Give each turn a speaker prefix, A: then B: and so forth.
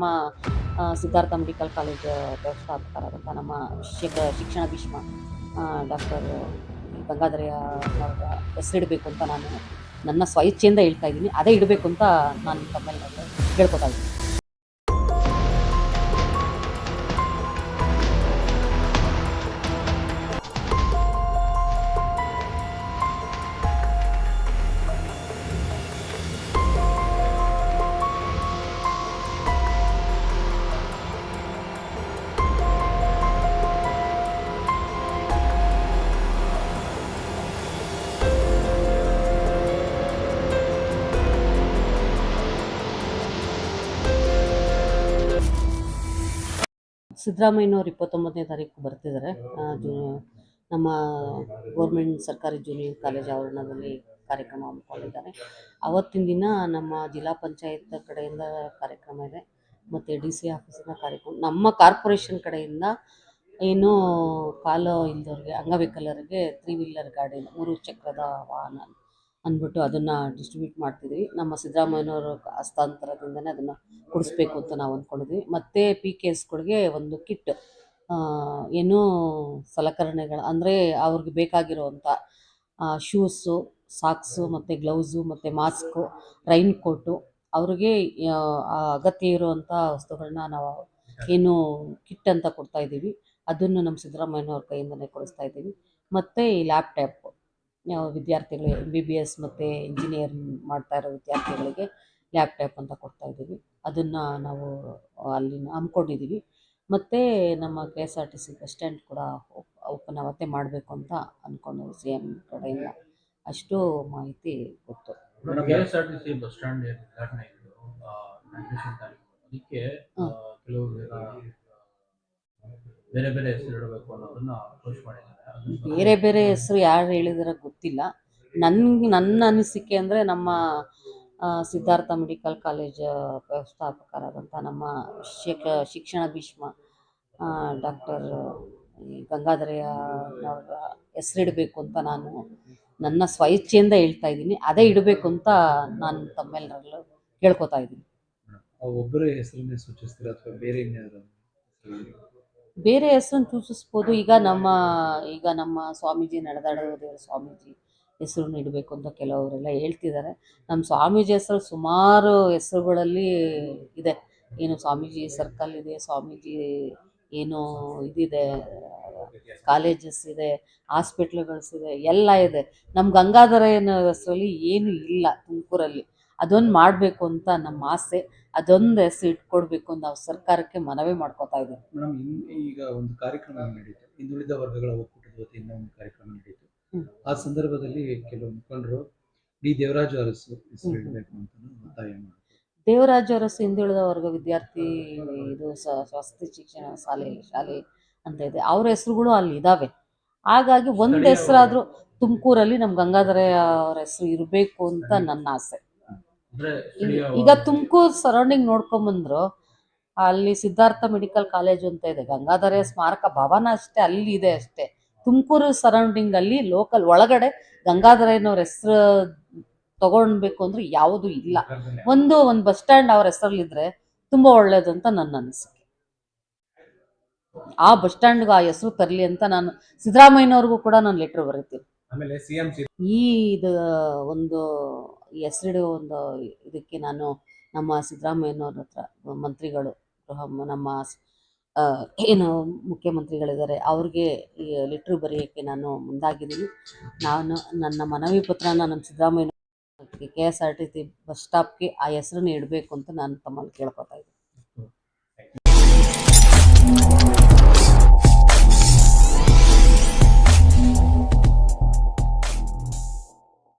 A: ನಮ್ಮ Siddhartha medical college ವ್ಯವಸ್ಥಾಪಕರಾದಂಥ ನಮ್ಮ ಶಿಕ್ಷಕ, ಶಿಕ್ಷಣ ಭೀಷ್ಮ ಡಾಕ್ಟರ್ ಗಂಗಾಧರಯ್ಯ ಹೆಸರಿಡಬೇಕು ಅಂತ ನಾನು ನನ್ನ ಸ್ವಇಚ್ಛೆಯಿಂದ ಹೇಳ್ತಾ ಇದ್ದೀನಿ. ಅದೇ ಇಡಬೇಕು ಅಂತ ನಾನು ತಮ್ಮಲ್ಲಿ ಹೇಳ್ಕೊತಾ ಇದ್ದೀನಿ. ಸಿದ್ದರಾಮಯ್ಯನವ್ರು ಇಪ್ಪತ್ತೊಂಬತ್ತನೇ ತಾರೀಕು ಬರ್ತಿದ್ದಾರೆ ನಮ್ಮ ಗೌರ್ಮೆಂಟ್ ಸರ್ಕಾರಿ ಜೂನಿಯರ್ ಕಾಲೇಜ್ ಆವರಣದಲ್ಲಿ ಕಾರ್ಯಕ್ರಮ ಹಮ್ಮಿಕೊಂಡಿದ್ದಾರೆ. ಅವತ್ತಿನ ದಿನ ನಮ್ಮ ಜಿಲ್ಲಾ ಪಂಚಾಯತ್ ಕಡೆಯಿಂದ ಕಾರ್ಯಕ್ರಮ ಇದೆ. ಮತ್ತು ಡಿ ಸಿ ಆಫೀಸಿನ ಕಾರ್ಯಕ್ರಮ, ನಮ್ಮ ಕಾರ್ಪೊರೇಷನ್ ಕಡೆಯಿಂದ ಏನು ಕಾಲು ಇಲ್ದವ್ರಿಗೆ, ಅಂಗವಿಕಲರಿಗೆ ತ್ರೀ ವೀಲರ್ ಗಾಡಿ ಮೂರು ಚಕ್ರದ ವಾಹನ ಅಂದ್ಬಿಟ್ಟು ಅದನ್ನು ಡಿಸ್ಟ್ರಿಬ್ಯೂಟ್ ಮಾಡ್ತಿದ್ವಿ. ನಮ್ಮ ಸಿದ್ದರಾಮಯ್ಯನವರ ಹಸ್ತಾಂತರದಿಂದನೇ ಅದನ್ನು ಕೊಡಿಸ್ಬೇಕು ಅಂತ ನಾವು ಅಂದ್ಕೊಂಡಿದ್ವಿ ಮತ್ತು ಪಿ ಕೆ ಎಸ್ಗಳಿಗೆ ಒಂದು ಕಿಟ್ ಏನು ಸಲಕರಣೆಗಳು, ಅಂದರೆ ಅವ್ರಿಗೆ ಬೇಕಾಗಿರುವಂಥ ಶೂಸು ಸಾಕ್ಸು ಮತ್ತು ಗ್ಲೌಸು ಮತ್ತು ಮಾಸ್ಕು ರೈನ್ ಕೋಟು ಅವ್ರಿಗೆ ಅಗತ್ಯ ಇರುವಂಥ ವಸ್ತುಗಳನ್ನ ನಾವು ಏನು ಕಿಟ್ ಅಂತ ಕೊಡ್ತಾ ಇದ್ದೀವಿ. ಅದನ್ನು ನಮ್ಮ ಸಿದ್ದರಾಮಯ್ಯನವ್ರ ಕೈಯಿಂದನೇ ಕೊಡಿಸ್ತಾ ಇದ್ದೀವಿ. ಮತ್ತು ಈ ಲ್ಯಾಪ್ಟಾಪ್ ವಿದ್ಯಾರ್ಥಿಗಳು ಎಂ ಬಿ ಬಿ ಎಸ್ ಮತ್ತು ಇಂಜಿನಿಯರ್ ಮಾಡ್ತಾ ಇರೋ ವಿದ್ಯಾರ್ಥಿಗಳಿಗೆ ಲ್ಯಾಪ್ಟಾಪ್ ಅಂತ ಕೊಡ್ತಾ ಇದ್ದೀವಿ. ಅದನ್ನು ನಾವು ಅಲ್ಲಿ ಹಮ್ಮಿಕೊಂಡಿದ್ದೀವಿ ಮತ್ತು ನಮ್ಮ K S R T C bus stand ಕೂಡ ಓಪನ್ ಅವತ್ತೇ ಮಾಡಬೇಕು ಅಂತ ಅಂದ್ಕೊಂಡು ಸಿ ಎಂ ಕಡೆಯಿಂದ ಅಷ್ಟು ಮಾಹಿತಿ ಗೊತ್ತು.
B: K S R T C bus stand ಉದ್ಘಾಟನೆ ಅದಕ್ಕೆ ಕೆಲವು ಬೇರೆ ಬೇರೆ ಹೆಸರು ಇಡಬೇಕು ಅನ್ನೋದನ್ನ ಮಾಡಿದ್ದಾರೆ. ಅದನ್ನ
A: ಬೇರೆ ಬೇರೆ ಹೆಸರು ಯಾರು ಹೇಳಿದಾರ ಗೊತ್ತಿಲ್ಲ. ನನ್ಗೆ ನನ್ನ ಅನಿಸಿಕೆ ಅಂದರೆ ನಮ್ಮ ಆ, ಸಿದ್ಧಾರ್ಥ ಮೆಡಿಕಲ್ ಕಾಲೇಜ್ ವ್ಯವಸ್ಥಾಪಕರಾದಂಥ ನಮ್ಮ ಶಿಕ್ಷಕ ಶಿಕ್ಷಣ ಭೀಷ್ಮ ಡಾಕ್ಟರ್ ಗಂಗಾಧರಯ್ಯ ಅವರ ಹೆಸರಿಡಬೇಕು ಅಂತ ನಾನು ನನ್ನ ಸ್ವಇಚ್ಛೆಯಿಂದ ಹೇಳ್ತಾ ಇದ್ದೀನಿ. ಅದೇ ಇಡಬೇಕು ಅಂತ ನಾನು ತಮ್ಮೆಲ್ಲರಲ್ಲೂ ಕೇಳ್ಕೊತಾ ಇದ್ದೀನಿ.
C: ಒಬ್ಬರೇ ಹೆಸರನ್ನೇ ಸೂಚಿಸ್ತೀರಾ ಅಥವಾ ಬೇರೆ ಇನ್ಯಾರು
A: ಬೇರೆ ಹೆಸರನ್ನು ಸೂಚಿಸ್ಬೋದು ಈಗ ನಮ್ಮ ಈಗ ನಮ್ಮ ಸ್ವಾಮೀಜಿ ನಡೆದಾಡೋ ದೇವರ ಸ್ವಾಮೀಜಿ ಹೆಸರು ಇಡಬೇಕು ಅಂತ ಕೆಲವರೆಲ್ಲ ಹೇಳ್ತಿದ್ದಾರೆ. ನಮ್ಮ ಸ್ವಾಮೀಜಿ ಹೆಸರು ಸುಮಾರು ಹೆಸರುಗಳಲ್ಲಿ ಇದೆ. ಏನು ಸ್ವಾಮೀಜಿ ಸರ್ಕಲ್ ಇದೆ, ಸ್ವಾಮೀಜಿ ಏನು ಇದಿದೆ ಕಾಲೇಜಸ್ ಇದೆ ಹಾಸ್ಪಿಟ್ಲ್ಗಳ್ಸ್ ಇದೆ, ಎಲ್ಲ ಇದೆ. ನಮ್ಮ ಗಂಗಾಧರ ಏನು ಹೆಸರಲ್ಲಿ ಏನು ಇಲ್ಲ ತುಮಕೂರಲ್ಲಿ. ಅದೊಂದು ಮಾಡಬೇಕು ಅಂತ ನಮ್ಮ ಆಸೆ ಅದೊಂದು ಹೆಸರು ಇಟ್ಕೊಡ್ಬೇಕು ಅಂತ ನಾವು ಸರ್ಕಾರಕ್ಕೆ ಮನವಿ ಮಾಡ್ಕೋತಾ ಇದ್ದೀವಿ.
C: ಮೇಡಮ್ ಈಗ ಒಂದು ಕಾರ್ಯಕ್ರಮ ನಡೀತು. ಹಿಂದುಳಿದ ವರ್ಗಗಳ ಒಕ್ಕೂಟದ ವತಿಯಿಂದ ಒಂದು ಕಾರ್ಯಕ್ರಮ ನಡೀತು. ಆ ಸಂದರ್ಭದಲ್ಲಿ ಕೆಲವು ಮುಖಂಡರು ಡಿ. ದೇವರಾಜು ಅರಸು ಹೆಸರು. ಇಡಬೇಕು ಅಂತ ಒತ್ತಾಯ ಮಾಡಿದ್ರು
A: ದೇವರಾಜ ಅರಸು ಹಿಂದುಳಿದ ವರ್ಗ ವಿದ್ಯಾರ್ಥಿ ಇದು ಸ್ವಸ್ತಿ ಶಿಕ್ಷಣ ಶಾಲೆ ಶಾಲೆ ಅಂತ ಇದೆ. ಅವ್ರ ಹೆಸರುಗಳು ಅಲ್ಲಿ ಇದಾವೆ. ಹಾಗಾಗಿ ಒಂದು ಹೆಸರಾದರೂ ತುಮಕೂರಲ್ಲಿ ನಮ್ಮ ಗಂಗಾಧರ ಅವ್ರ ಹೆಸರು ಇರಬೇಕು ಅಂತ ನನ್ನ ಆಸೆ. ಈಗ- ತುಮಕೂರ್ ಸರೌಂಡಿಂಗ್ ನೋಡ್ಕೊಂಬಂದ್ರು ಅಲ್ಲಿ ಸಿದ್ಧಾರ್ಥ ಮೆಡಿಕಲ್ ಕಾಲೇಜ್ ಅಂತ ಇದೆ. ಗಂಗಾಧರ ಸ್ಮಾರಕ ಭವನ ಅಷ್ಟೇ ಅಲ್ಲಿ ಇದೆ ಅಷ್ಟೇ. ತುಮಕೂರು ಸರೌಂಡಿಂಗ್ ಅಲ್ಲಿ ಲೋಕಲ್ ಒಳಗಡೆ ಗಂಗಾಧರಯ್ಯನವ್ರ ಹೆಸರು ತಗೊಳ್ಬೇಕು ಅಂದ್ರೆ ಯಾವುದು ಇಲ್ಲ. ಒಂದು ಒಂದು ಬಸ್ ಸ್ಟ್ಯಾಂಡ್ ಅವ್ರ ಹೆಸರಲ್ಲಿದ್ರೆ ತುಂಬಾ ಒಳ್ಳೇದು ಅಂತ ನನ್ನ ಅನಿಸಿಕೆ. ಆ ಬಸ್ ಸ್ಟ್ಯಾಂಡ್ಗೆ ಆ ಹೆಸರು ತರಲಿ ಅಂತ ನಾನು ಸಿದ್ದರಾಮಯ್ಯನವ್ರಿಗೂ ಕೂಡ ನಾನು ಲೆಟ್ರ್ ಬರೀತೀನಿ.
B: ಆಮೇಲೆ ಸಿಎಂ
A: ಈ ಇದು ಒಂದು ಹೆಸರಿಡುವ ಒಂದು ಇದಕ್ಕೆ ನಾನು ನಮ್ಮ ಸಿದ್ದರಾಮಯ್ಯನವ್ರ ಹತ್ರ ಮಂತ್ರಿಗಳು ನಮ್ಮ ಏನು ಮುಖ್ಯಮಂತ್ರಿಗಳಿದ್ದಾರೆ, ಅವ್ರಿಗೆ ಈ ಲೆಟ್ರ್ ಬರೆಯೋಕ್ಕೆ ನಾನು ಮುಂದಾಗಿದ್ದೀನಿ. ನಾನು ನನ್ನ ಮನವಿ ಪತ್ರನ ನಮ್ಮ Siddaramaiah K S R T C bus ಸ್ಟಾಪ್ಗೆ ಆ ಹೆಸರನ್ನ ಇಡಬೇಕು ಅಂತ ನಾನು ತಮ್ಮಲ್ಲಿ ಕೇಳ್ಕೊತಾ ಇದ್ದೀನಿ.